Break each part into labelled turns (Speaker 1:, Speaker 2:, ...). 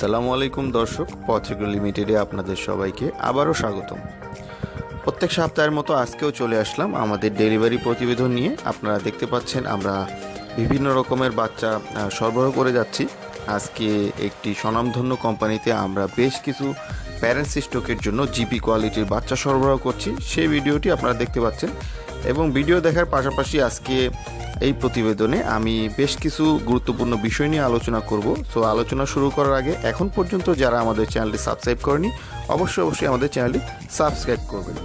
Speaker 1: আসসালামু আলাইকুম দর্শক পথেগ্র লিমিটেডে আপনাদের সবাইকে আবারও স্বাগতম। প্রত্যেক সপ্তাহের মতো আজকেও চলে আসলাম আমাদের ডেলিভারি প্রতিবেদন নিয়ে। আপনারা দেখতে পাচ্ছেন আমরা বিভিন্ন রকমের বাচ্চা সরবরাহ করে যাচ্ছি। আজকে একটি স্বনামধন্য কোম্পানিতে আমরা বেশ কিছু প্যারেন্টস স্টকের জন্য জিপি কোয়ালিটির বাচ্চা সরবরাহ করছি। সেই ভিডিওটি আপনারা দেখতে পাচ্ছেন এবং ভিডিও দেখার পাশাপাশি আজকে এই প্রতিবেদনে আমি বেশ কিছু গুরুত্বপূর্ণ বিষয় নিয়ে আলোচনা করব। সো আলোচনা শুরু করার আগে এখন পর্যন্ত যারা আমাদের চ্যানেলটি সাবস্ক্রাইব করেনি, অবশ্যই অবশ্যই আমাদের চ্যানেলটি সাবস্ক্রাইব করবেন।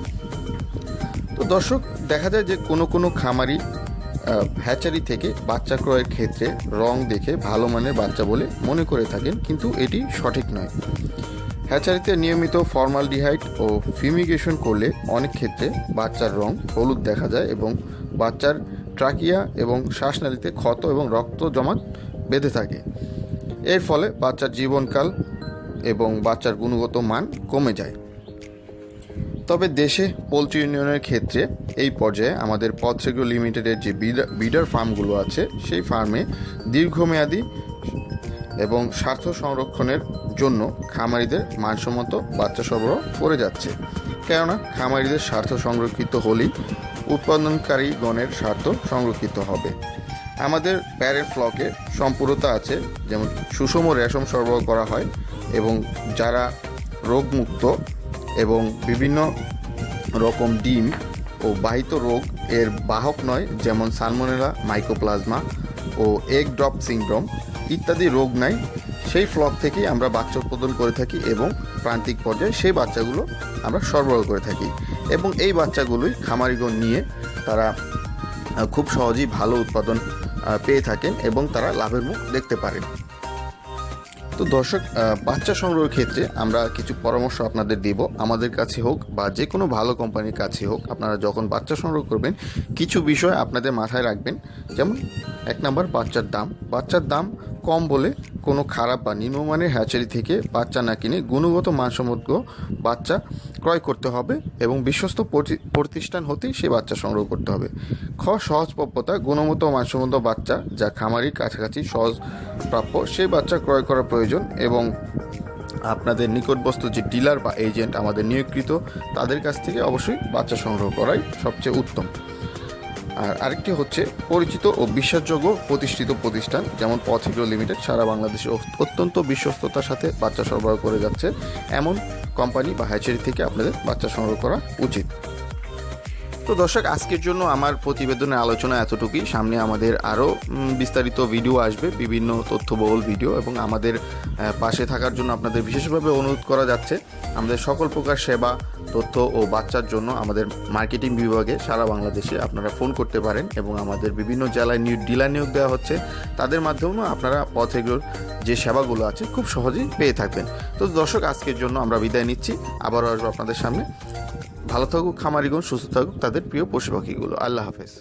Speaker 1: তো দর্শক, দেখা যায় যে কোনো কোনো খামারি হ্যাচারি থেকে বাচ্চা ক্রয়ের ক্ষেত্রে রং দেখে ভালো মানের বাচ্চা বলে মনে করে থাকেন, কিন্তু এটি সঠিক নয়। হ্যাচারিতে নিয়মিত ফর্মালডিহাইড ও ফিউমিগেশন করলে অনেক ক্ষেত্রে বাচ্চার রং হলুদ দেখা যায় এবং বাচ্চার ট্রাকিয়া এবং শ্বাসনালীতে ক্ষত এবং রক্ত জমাট বেঁধে থাকে। এর ফলে বাচ্চার জীবনকাল এবং বাচ্চার গুণগত মান কমে যায়। তবে দেশে পোলট্রি ইউনিয়নের ক্ষেত্রে এই পর্যায়ে আমাদের পথ্রেগ্রো লিমিটেডের যে বিডার বিডার ফার্মগুলো আছে, সেই ফার্মে দীর্ঘমেয়াদী এবং স্বার্থ সংরক্ষণের জন্য খামারিদের মানসম্মত বাচ্চা সরবরাহ করে যাচ্ছে। কেননা, খামারিদের স্বার্থ সংরক্ষিত হলেই উৎপাদনকারীগণের স্বার্থ সংরক্ষিত হবে। আমাদের প্যারেন্ট ফ্লকে সম্পূর্ণতা আছে, যেমন সুষম রেশম সরবরাহ করা হয় এবং যারা রোগমুক্ত এবং বিভিন্ন রকম ডিম ও বাহিত রোগ এর বাহক নয়, যেমন সালমোনেলা মাইকোপ্লাজমা ও এগ ড্রপ সিনড্রোম ইত্যাদি রোগ নাই। সেই ফ্লক থেকেই আমরা বাচ্চা উৎপাদন করে থাকি এবং প্রান্তিক পর্যায়ে সেই বাচ্চাগুলো আমরা সরবরাহ করে থাকি। এবং এই বাচ্চাগুলোই খামারিগণ নিয়ে তারা খুব সহজেই ভালো উৎপাদন পেয়ে থাকেন এবং তারা লাভের মুখ দেখতে পারেন। তো দর্শক বাচ্চা সংগ্রহের ক্ষেত্রে আমরা কিছু পরামর্শ আপনাদের দেব। আমাদের কাছে হোক বা যে কোনো ভালো কোম্পানির কাছে হোক, আপনারা যখন বাচ্চা সংগ্রহ করবেন, কিছু বিষয় আপনাদের মাথায় রাখবেন। যেমন, এক নম্বর বাচ্চার দাম। বাচ্চার দাম কম বলে কোনো খারাপ বা নিম্নমানের হ্যাচারি থেকে বাচ্চা না কিনে গুণগত মানসম্মত বাচ্চা ক্রয় করতে হবে এবং বিশ্বস্ত প্রতিষ্ঠান হতেই সে বাচ্চা সংগ্রহ করতে হবে। খ সহজপ্রাপ্যতা গুণগত মানসম্মত বাচ্চা যা খামারির কাছাকাছি সহজ প্রাপ্য সেই বাচ্চা ক্রয় করা প্রয়োজন এবং আপনাদের নিকটবস্থ যে ডিলার বা এজেন্ট আমাদের নিয়োগকৃত, তাদের কাছ থেকে অবশ্যই বাচ্চা সংগ্রহ করাই সবচেয়ে উত্তম। আর আরেকটি হচ্ছে পরিচিত ও বিশ্বাসযোগ্য প্রতিষ্ঠিত প্রতিষ্ঠান, যেমন পথিগ্রো লিমিটেড সারা বাংলাদেশে অত্যন্ত বিশ্বস্ততার সাথে বাচ্চা সরবরাহ করে যাচ্ছে। এমন কোম্পানি বা হ্যাচারি থেকে আপনাদের বাচ্চা সংগ্রহ করা উচিত। তো দর্শক, আজকের জন্য আমার প্রতিবেদনের আলোচনা এতটুকুই। সামনে আমাদের আরও বিস্তারিত ভিডিও আসবে, বিভিন্ন তথ্যবহুল ভিডিও এবং আমাদের পাশে থাকার জন্য আপনাদের বিশেষভাবে অনুরোধ করা যাচ্ছে। আমাদের সকল প্রকার সেবা, তথ্য ও বাচ্চার জন্য আমাদের মার্কেটিং বিভাগে সারা বাংলাদেশে আপনারা ফোন করতে পারেন এবং আমাদের বিভিন্ন জেলায় নিউ, ডিলার নিয়োগ দেওয়া হচ্ছে। তাদের মাধ্যমেও আপনারা পথেগুলোর যে সেবাগুলো আছে খুব সহজেই পেয়ে থাকবেন। তো দর্শক, আজকের জন্য আমরা বিদায় নিচ্ছি। আবারও আসব আপনাদের সামনে। ভালো থাকুক খামারিগণ সুস্থ থাকুক তাদের প্রিয় পশু পাখিগুলো। আল্লাহ হাফেজ।